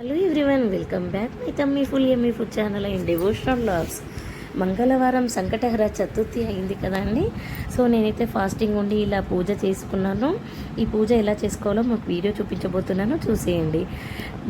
hello everyone welcome back my tummy full yummy food channel and devotional logs మంగళవారం సంకటహర చతుర్థి అయింది కదండి so నేనైతే fasting ఉండి ఇలా పూజ చేసుకున్నాను. ఈ పూజ ఎలా చేసుకోవాలో మాకు వీడియో చూపించబోతున్నాను. చూసేయండి.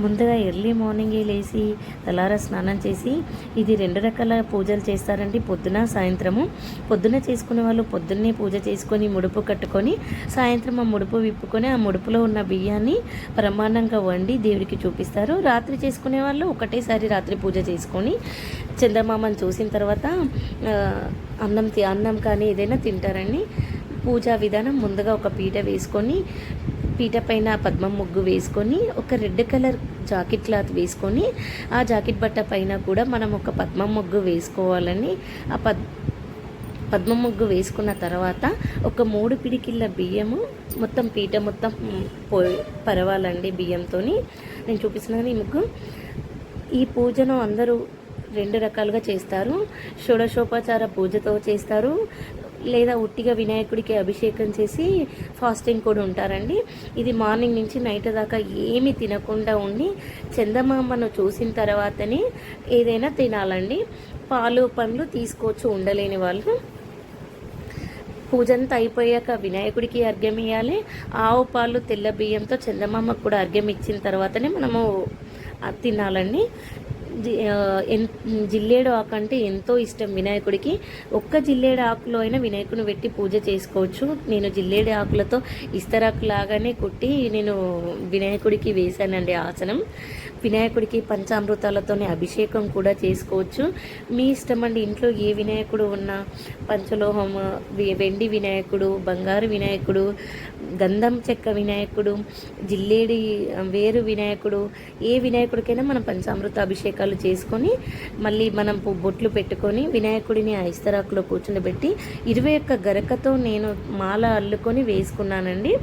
ముందుగా ఎర్లీ మార్నింగే లేచి తలారా స్నానం చేసి ఇది రెండు రకాల పూజలు చేస్తారండి. పొద్దున సాయంత్రము. పొద్దున చేసుకునే వాళ్ళు పొద్దున్నే పూజ చేసుకొని ముడుపు కట్టుకొని సాయంత్రం ఆ ముడుపు విప్పుకొని ఆ ముడుపులో ఉన్న బియ్యాన్ని ప్రమాణంగా వండి దేవుడికి చూపిస్తారు. రాత్రి చేసుకునే వాళ్ళు ఒకటేసారి రాత్రి పూజ చేసుకొని చంద్రమామని చూసిన తర్వాత అన్నం తి- అన్నం కానీ ఏదైనా తింటారని పూజా విధానం ముందుగా ఒక పీట వేసుకొని పీట పైన పద్మం ముగ్గు వేసుకొని ఒక రెడ్ కలర్ జాకెట్ క్లాత్ వేసుకొని ఆ జాకెట్ బట్ట పైన కూడా మనం ఒక పద్మం ముగ్గు వేసుకోవాలని ఆ పద్ పద్మ ముగ్గు వేసుకున్న తర్వాత ఒక మూడు పిడికిళ్ళ బియ్యము మొత్తం పీట మొత్తం పో పరవాలండి బియ్యంతో నేను చూపిస్తున్నాను ఈ ముగ్గు. ఈ పూజను అందరూ రెండు రకాలుగా చేస్తారు. షోడశోపచార పూజతో చేస్తారు. లేదా ఉట్టిగా వినాయకుడికి అభిషేకం చేసి ఫాస్టింగ్ కూడా ఉంటారండి. ఇది మార్నింగ్ నుంచి నైట్ దాకా ఏమి తినకుండా ఉండి చందమామను చూసిన తర్వాతనే ఏదైనా తినాలండి. పాలు పండ్లు తీసుకోవచ్చు ఉండలేని వాళ్ళు. పూజంతా అయిపోయాక వినాయకుడికి అర్ఘ్యం ఇవ్వాలి ఆవు పాలు తెల్ల బియ్యంతో చందమామకు కూడా అర్ఘ్యం ఇచ్చిన తర్వాతనే మనము తినాలండి. జిల్లేడు ఆకు అంటే ఎంతో ఇష్టం వినాయకుడికి. ఒక్క జిల్లేడు ఆకులో అయినా వినాయకుని పెట్టి పూజ చేసుకోవచ్చు. నేను జిల్లేడు ఆకులతో ఇస్తరాకు లాగానే కుట్టి నేను వినాయకుడికి వేశానండి ఆసనం. వినాయకుడికి పంచామృతాలతోనే అభిషేకం కూడా చేసుకోవచ్చు. మీ ఇష్టం అండి ఇంట్లో ఏ వినాయకుడు ఉన్నా పంచలోహం వెండి వినాయకుడు బంగారు వినాయకుడు గంధం చెక్క వినాయకుడు జిల్లేడి వేరు వినాయకుడు ఏ వినాయకుడికైనా మనం పంచామృత అభిషేకాలు చేసుకొని మళ్ళీ మనం బొట్లు పెట్టుకొని వినాయకుడిని ఆ ఇస్తరాకులో కూర్చుండబెట్టి ఇరవై ఒక్క గరకతో నేను మాల అల్లుకొని వేసుకున్నానండి.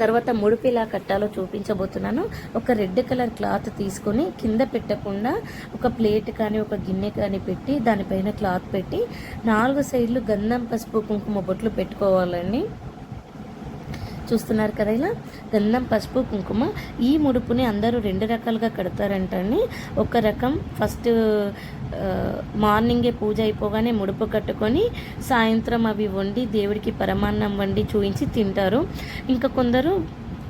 తర్వాత ముడుపు ఎలా కట్టాలో చూపించబోతున్నాను. ఒక రెడ్ కలర్ క్లాత్ తీసుకొని కింద పెట్టకుండా ఒక ప్లేట్ కానీ ఒక గిన్నె కానీ పెట్టి దానిపైన క్లాత్ పెట్టి నాలుగు సైడ్లు గంధం పసుపు కుంకుమ బొట్లు పెట్టుకోవాలండి. చూస్తున్నారు కదా ఇలా? గంధం పసుపు కుంకుమ ఈ ముడుపుని అందరూ రెండు రకాలుగా కడతారంటండి ఒక రకం ఫస్ట్ మార్నింగే పూజ అయిపోగానే ముడుపు కట్టుకొని సాయంత్రం అవి వండి దేవుడికి పరమాన్నం వండి చూయించి తింటారు. ఇంకా కొందరు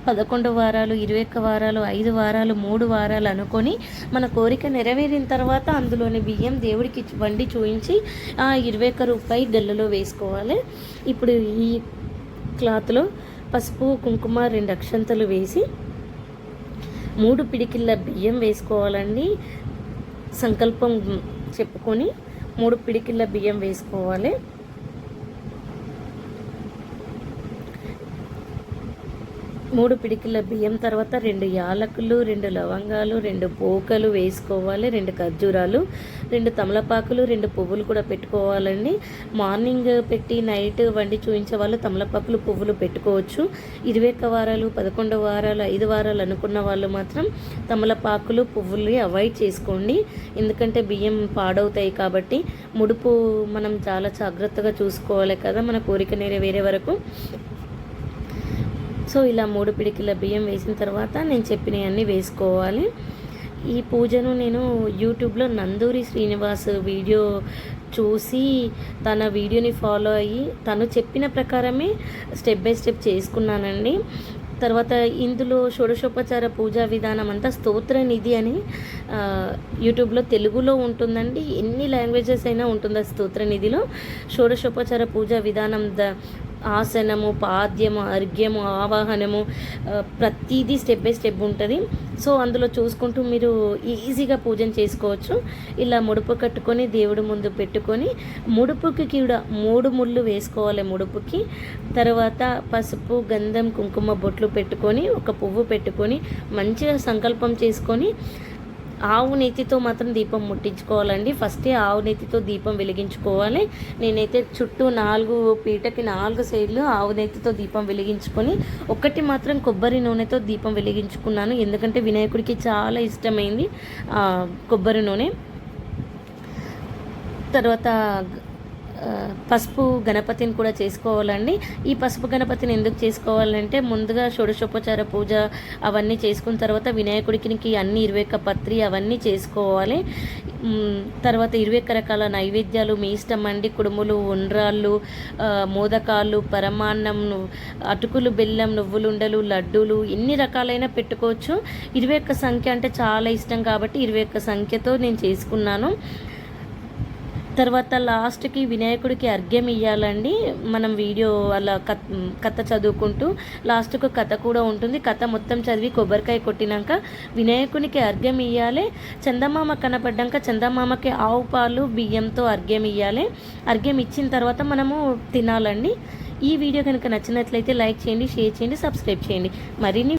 పదకొండు వారాలు ఇరవై ఒక్క వారాలు ఐదు వారాలు మూడు వారాలు అనుకొని మన కోరిక నెరవేరిన తర్వాత అందులోని బియ్యం దేవుడికి వండి చూయించి ఆ ఇరవై ఒక్క రూపాయి గల్లులో వేసుకోవాలి. ఇప్పుడు ఈ క్లాత్లో పసుపు కుంకుమ రెండు అక్షంతలు వేసి మూడు పిడికిళ్ళ బియ్యం వేసుకోవాలండి. సంకల్పం చెప్పుకొని మూడు పిడికిళ్ళ బియ్యం వేసుకోవాలి. మూడు పిడికిల బియ్యం తర్వాత రెండు యాలకులు రెండు లవంగాలు రెండు పోకలు వేసుకోవాలి రెండు ఖర్జూరాలు రెండు తమలపాకులు రెండు పువ్వులు కూడా పెట్టుకోవాలండి. మార్నింగ్ పెట్టి నైట్ వండి చూపించే వాళ్ళు తమలపాకులు పువ్వులు పెట్టుకోవచ్చు. ఇరవై ఒక్క వారాలు పదకొండు వారాలు ఐదు వారాలు అనుకున్న వాళ్ళు మాత్రం తమలపాకులు పువ్వులు అవాయిడ్ చేసుకోండి. ఎందుకంటే బియ్యం పాడవుతాయి కాబట్టి ముడుపు మనం చాలా జాగ్రత్తగా చూసుకోవాలి కదా మన కోరిక నెరవేరే వరకు. సో ఇలా మూడు పిడికిల బియ్యం వేసిన తర్వాత నేను చెప్పినవన్నీ వేసుకోవాలి. ఈ పూజను నేను యూట్యూబ్లో నందూరి శ్రీనివాస్ వీడియో చూసి తన వీడియోని ఫాలో అయ్యి తను చెప్పిన ప్రకారమే స్టెప్ బై స్టెప్ చేసుకున్నానండి. తర్వాత ఇందులో షోడశోపచార పూజా విధానం అంతా స్తోత్ర నిధి అని యూట్యూబ్లో తెలుగులో ఉంటుందండి. ఎన్ని లాంగ్వేజెస్ అయినా ఉంటుంది ఆ స్తోత్ర నిధిలో. షోడశోపచార పూజా విధానం ద ఆసనము పాద్యము అర్ఘ్యము ఆవాహనము ప్రతిదీ స్టెప్ బై స్టెప్ ఉంటుంది. సో అందులో చూసుకుంటూ మీరు ఈజీగా పూజను చేసుకోవచ్చు. ఇలా ముడుపు కట్టుకొని దేవుడి ముందు పెట్టుకొని ముడుపుకి కూడా మూడు ముళ్ళు వేసుకోవాలి ముడుపుకి. తర్వాత పసుపు గంధం కుంకుమ బొట్లు పెట్టుకొని ఒక పువ్వు పెట్టుకొని మంచిగా సంకల్పం చేసుకొని ఆవు నెత్తితో మాత్రం దీపం ముట్టించుకోవాలండి. ఫస్టే ఆవు నెత్తితో దీపం వెలిగించుకోవాలి. నేనైతే చుట్టూ నాలుగు పీటకి నాలుగు సైడ్లు ఆవు నెత్తితో దీపం వెలిగించుకొని ఒకటి మాత్రం కొబ్బరి నూనెతో దీపం వెలిగించుకున్నాను. ఎందుకంటే వినాయకుడికి చాలా ఇష్టమైంది కొబ్బరి నూనె. తర్వాత పసుపు గణపతిని కూడా చేసుకోవాలండి. ఈ పసుపు గణపతిని ఎందుకు చేసుకోవాలంటే ముందుగా షోడశోపచార పూజ అవన్నీ చేసుకున్న తర్వాత వినాయకుడికి అన్ని ఇరవై ఒక్క పత్రి అవన్నీ చేసుకోవాలి. తర్వాత ఇరవై ఒక్క రకాల నైవేద్యాలు మీ ఇష్టం అండి. కుడుములు ఉండ్రాళ్ళు మోదకాలు పరమాన్నం అటుకులు బెల్లం నువ్వులుండలు లడ్డూలు ఎన్ని రకాలైన పెట్టుకోవచ్చు. ఇరవై ఒక్క సంఖ్య అంటే చాలా ఇష్టం కాబట్టి ఇరవై ఒక్క సంఖ్యతో నేను చేసుకున్నాను. తర్వాత లాస్ట్కి వినాయకుడికి అర్ఘ్యం ఇవ్వాలండి మనం వీడియో అలా కథ కథ చదువుకుంటూ లాస్ట్కు కథ కూడా ఉంటుంది. కథ మొత్తం చదివి కొబ్బరికాయ కొట్టినాక వినాయకునికి అర్ఘ్యం ఇవ్వాలి చందమామ కనపడ్డాక చందమామకి ఆవు పాలు బియ్యంతో అర్ఘ్యం ఇవ్వాలి అర్ఘ్యం ఇచ్చిన తర్వాత మనము తినాలండి. ఈ వీడియో కనుక నచ్చినట్లయితే లైక్ చేయండి షేర్ చేయండి సబ్స్క్రైబ్ చేయండి. మరిన్ని